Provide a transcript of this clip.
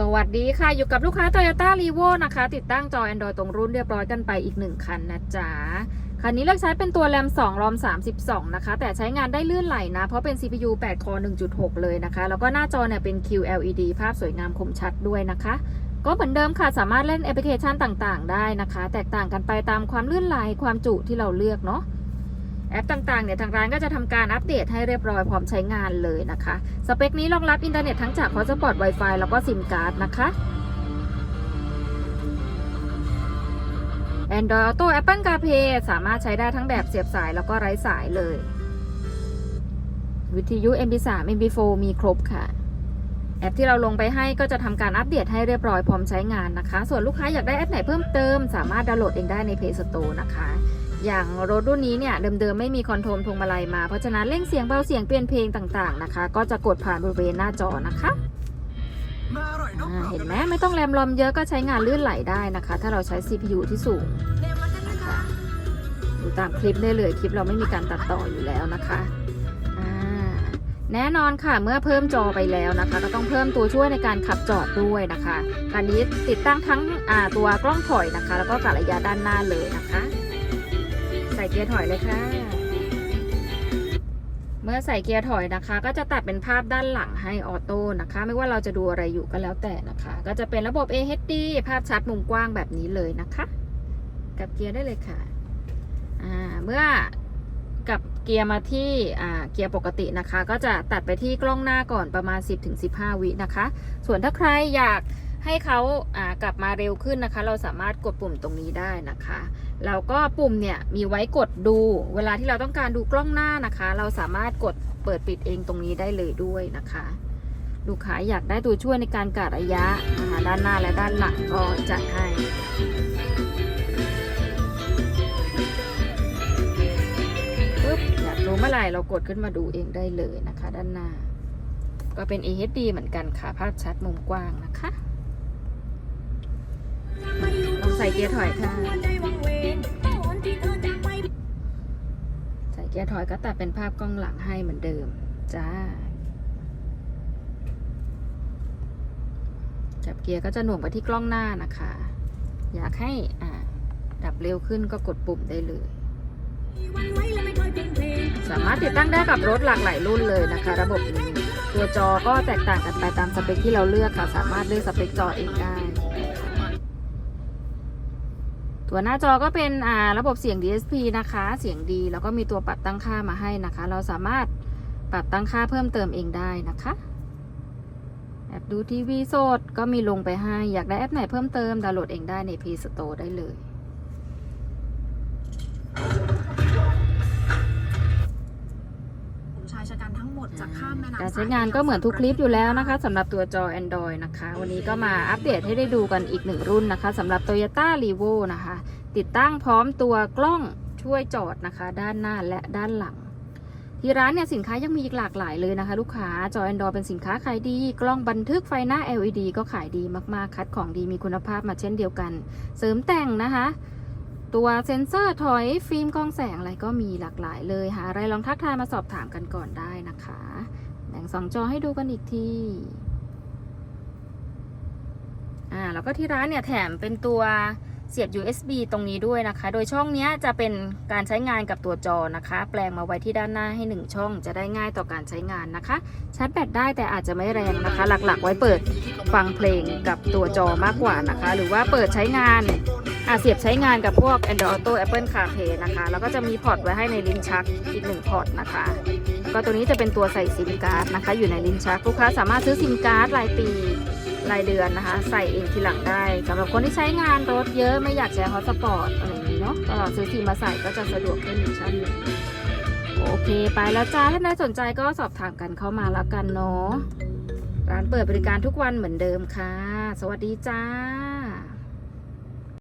สวัสดีค่ะ อยู่กับลูกค้า Toyota r e v o นะคะ ติดตั้งจอ Android ตรงรุ่นเรียบร้อยกันไปอีกหนึ่งคันนะจ๊ะ คันนี้เลือกใช้เป็นตัว RAM 2 ROM 32 นะคะ แต่ใช้งานได้ลื่นไหลนะ เพราะเป็น CPU 8 Core 1.6 เลยนะคะ แล้วก็หน้าจอเนี่ยเป็น QLED ภาพสวยงามคมชัดด้วยนะคะ ก็เหมือนเดิมค่ะ สามารถเล่นแอปพลิเคชันต่างๆ ได้นะคะ แตกต่างกันไปตามความลื่นไหลความจุที่เราเลือกเนาะ แอปต่างๆเนี่ยทางร้านก็จะทำการอัปเดตให้เรียบร้อยพร้อมใช้งานเลยนะคะ สเปคนี้รองรับอินเทอร์เน็ตทั้งจาก Hotspot Wi-Fi แล้วก็ซิมการ์ดนะคะ Android Auto Apple CarPlay สามารถใช้ได้ทั้งแบบเสียบสายแล้วก็ไร้สายเลย วิทยุ MP3 MP4 มีครบค่ะ แอปที่เราลงไปให้ก็จะทำการอัปเดตให้เรียบร้อยพร้อมใช้งานนะคะ ส่วนลูกค้าอยากได้แอปไหนเพิ่มเติม สามารถดาวน์โหลดเองได้ใน Play Store นะคะ อย่างรถรุ่นนี้เนี่ยเดิมๆไม่มีคอนโทรลพวงมาลัยมา เพราะฉะนั้นเร่งเสียงเบาเสียงเปลี่ยนเพลงต่างๆนะคะ ก็จะกดผ่านบริเวณหน้าจอนะคะเห็นไหมไม่ต้องแรมลอมเยอะก็ใช้งานลื่นไหลได้นะคะ ถ้าเราใช้ CPU ที่สูงนะคะดูตามคลิปได้เลยคลิปเราไม่มีการตัดต่ออยู่แล้วนะคะแน่นอนค่ะเมื่อเพิ่มจอไปแล้วนะคะ ก็ต้องเพิ่มตัวช่วยในการขับจอดด้วยนะคะคันนี้ติดตั้งทั้งตัวกล้องถอยนะคะ แล้วก็กะระยะด้านหน้าเลยนะคะ เกียร์ถอยเลยค่ะ เมื่อใส่เกียร์ถอยนะคะ ก็จะตัดเป็นภาพด้านหลังให้ออโต้นะคะ ไม่ว่าเราจะดูอะไรอยู่ก็แล้วแต่นะคะ ก็จะเป็นระบบ AHD ภาพชัดมุมกว้างแบบนี้เลยนะคะ กับเกียร์ได้เลยค่ะเมื่อกับเกียร์มาที่เกียร์ปกตินะคะ ก็จะตัดไปที่กล้องหน้าก่อนประมาณ 10-15 วินะคะ ส่วนถ้าใครอยาก ให้เขาากลับมาเร็วขึ้นนะคะ เราสามารถกดปุ่มตรงนี้ได้นะคะแล้วก็ปุ่มเนี่ยมีไว้กดดู เวลาที่เราต้องการดูกล้องหน้านะคะ เราสามารถกดเปิดปิดเองตรงนี้ได้เลยด้วยนะคะ ลูกค้าอยากได้ตัวช่วยในการกะระยะนะคะด้านหน้าและด้านหลังก็จัดให้ปึ๊บอยากรู้เมื่อไหร่เรากดขึ้นมาดูเองได้เลยนะคะ ด้านหน้า ก็เป็น AHD เหมือนกันค่ะ ภาพชัดมุมกว้างนะคะ ใส่เกียร์ถอยค่ะ ใส่เกียร์ถอยก็ตัดเป็นภาพกล้องหลังให้เหมือนเดิม จ้า จับเกียร์ก็จะหน่วงไปที่กล้องหน้านะคะ อยากให้อ่าดับเร็วขึ้นก็กดปุ่มได้เลย สามารถติดตั้งได้กับรถหลากหลายรุ่นเลยนะคะ ระบบนี้ ตัวจอก็แตกต่างกันไปตามสเปคที่เราเลือกค่ะ สามารถเลือกสเปคจอเองได้ ตัวหน้าจอก็เป็นอ่าระบบเสียง DSP นะคะ เสียงดี แล้วก็มีตัวปรับตั้งค่ามาให้นะคะ เราสามารถปรับตั้งค่าเพิ่มเติมเองได้นะคะแอปดูทีวีสดก็มีลงไปให้ อยากได้แอปไหนเพิ่มเติมดาวน์โหลดเองได้ใน Play Store ได้เลย หมดจะข้ามแม่น้ำการใช้งานก็เหมือนทุกคลิปอยู่แล้วนะคะสำหรับตัวจอ Android นะคะ วันนี้ก็มาอัปเดตให้ได้ดูกันอีกหนึ่งรุ่นนะคะสำหรับ Toyota r e v o นะคะ ติดตั้งพร้อมตัวกล้องช่วยจอดนะคะ ด้านหน้าและด้านหลัง ที่ร้านเนี่ยสินค้ายังมีอีกหลากหลายเลยนะคะ ลูกค้าจอ Android เป็นสินค้าขายดี กล้องบันทึกไฟหน้า LED ก็ขายดีมากๆ คัดของดีมีคุณภาพมาเช่นเดียวกัน เสริมแต่งนะคะ ตัวเซ็นเซอร์ถอยฟิล์มกล้องแสงอะไรก็มีหลากหลายเลยหาอะไรลองทักทายมาสอบถามกันก่อนได้นะคะ แบ่งสองจอให้ดูกันอีกทีอ่าแล้วก็ที่ร้านเนี่ยแถมเป็นตัวเสียบ USB ตรงนี้ด้วยนะคะ โดยช่องนี้จะเป็นการใช้งานกับตัวจอนะคะ แปลงมาไว้ที่ด้านหน้าให้ 1 ช่องจะได้ง่ายต่อการใช้งานนะคะ ชาร์จแบตได้แต่อาจจะไม่แรงนะคะ หลักๆ ไว้เปิดฟังเพลงกับตัวจอมากกว่านะคะ หรือว่าเปิดใช้งาน อ่าเสียบใช้งานกับพวก Android Auto Apple CarPlay นะคะ แล้วก็จะมีพอร์ตไว้ให้ในลิ้นชักอีกหนึ่งพอร์ตนะคะแล้วก็ตัวนี้จะเป็นตัวใส่ซิมการ์ดนะคะ อยู่ในลิ้นชัก ลูกค้าสามารถซื้อซิมการ์ดรายปีรายเดือนนะคะ ใส่เองทีหลังได้สำหรับคนที่ใช้งานรถเยอะไม่อยากใช้ฮอตสปอร์ตอะไรอย่างนี้เนาะก็ซื้อซิมมาใส่ก็จะสะดวกขึ้นอีกชั้นหนึ่งโอเค ไปแล้วจ้าถ้าใครสนใจก็สอบถามกันเข้ามาแล้วกันเนาะร้านเปิดบริการทุกวันเหมือนเดิมค่ะ สวัสดีจ้า